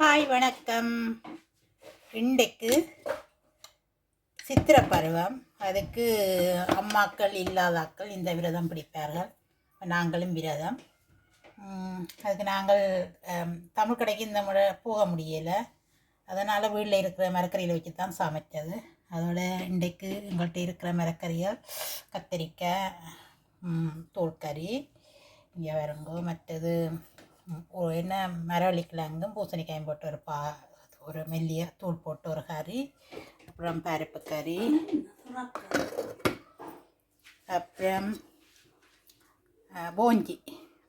Hi வணக்கம். இன்றைக்கு சித்திரை பருவம். அதுக்கு அம்மாக்கள் இல்லாதாக்கள் இந்த விரதம் பிடிப்பார்கள். நாங்களும் விரதம். அதுக்கு நாங்கள் தமிழ் கடைக்கு இந்த முறை போக முடியலை. அதனால் வீட்டில் இருக்கிற மரக்கறியில் வச்சு தான் சமைச்சது. அதோட இன்றைக்கு எங்கள்கிட்ட இருக்கிற மரக்கறிகள் கத்திரிக்காய் தோல்கறி இங்கே வரங்கோ மற்றது என்ன மரவள்ளிக்கிழங்கும் பூசணிக்காயும் போட்டு ஒரு பா ஒரு மெல்லிய தூள் போட்டு ஒரு கறி அப்புறம் பருப்பு கறி அப்புறம் போஞ்சி.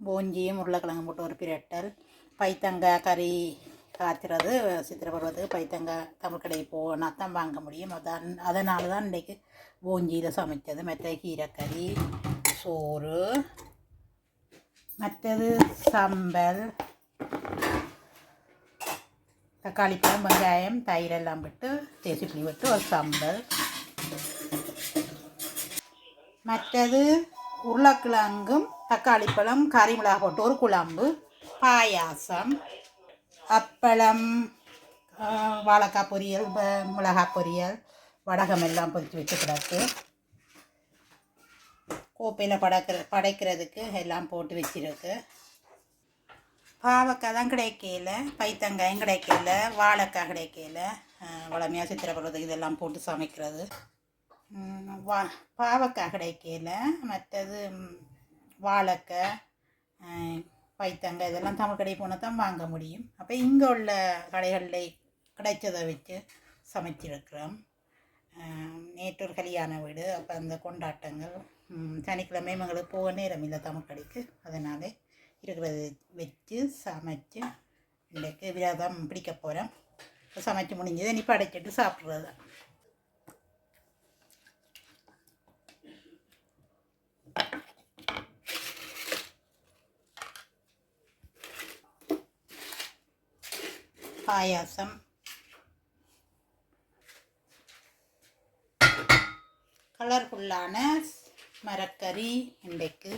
போஞ்சியும் உருளைக்கிழங்கு போட்டு ஒரு பிரட்டல் பைத்தங்காய் கறி காய்ச்சிறது சித்திரை பருவத்துக்கு பைத்தங்காய் தமிழ் கடையை போனா தான் வாங்க முடியும். அதான் அதனால தான் இன்றைக்கு போஞ்சியில் சமைச்சது. மற்ற கீரைக்கறி சோறு மற்றது சம்பல் தக்காளி பழம் வெங்காயம் தயிர் எல்லாம் விட்டு தேசி புளி விட்டு ஒரு சம்பல். மற்றது உருளைக்கிழங்கும் தக்காளி பழம் கறி மிளகா போட்டு ஒரு குழம்பு பாயாசம் அப்பளம் வாழைக்காய் பொரியல் மிளகாய் பொரியல் வடகம் எல்லாம் பொரித்து வச்சு கிடக்கு கோப்பையில் படைக்கிற படைக்கிறதுக்கு எல்லாம் போட்டு வச்சிருக்கு. பாவக்காய் தான் கிடைக்கல பைத்தங்காயும் கிடைக்கல வாழைக்காய் கிடைக்கல. வளமையாக சித்திரப்படுறதுக்கு இதெல்லாம் போட்டு சமைக்கிறது. வா பாவக்காய் கிடைக்கல மற்றது வாழைக்காய் பைத்தங்க பைத்தங்காய் இதெல்லாம் தமிழ் கடை போனால் தான் வாங்க முடியும். அப்போ இங்கே உள்ள கடைகளில் கிடைச்சதை வச்சு சமைச்சிருக்கிறோம். அஹ், நேற்று கல்யாண வீடு அப்போ அந்த கொண்டாட்டங்கள் சனிக்கிழமை எங்களுக்கு போக நேரம் இல்லை தமிழ்கடைக்கு அதனால் இருக்கிறது வச்சு சமைச்சு இன்றைக்கு விரதம் பிடிக்க போகிறேன் சமைச்சு முடிஞ்சதை நீ படைச்சிட்டு சாப்பிட்றது தான். பாயாசம் கலர்ஃபுல்லான மரக்கறி இன்றைக்கு.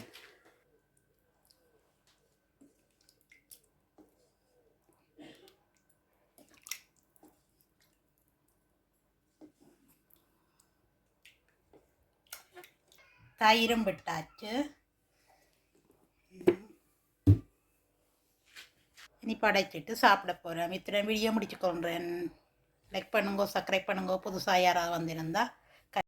தயிரும் விட்டாச்சு. இனி படைச்சிட்டு சாப்பிட போகிறேன் இத்தனை வீடியோ முடிச்சுக்கொள்கிறேன் லைக் பண்ணுங்க சப்ஸ்கிரைப் பண்ணுங்க புதுசாக யாராவது வந்திருந்தா.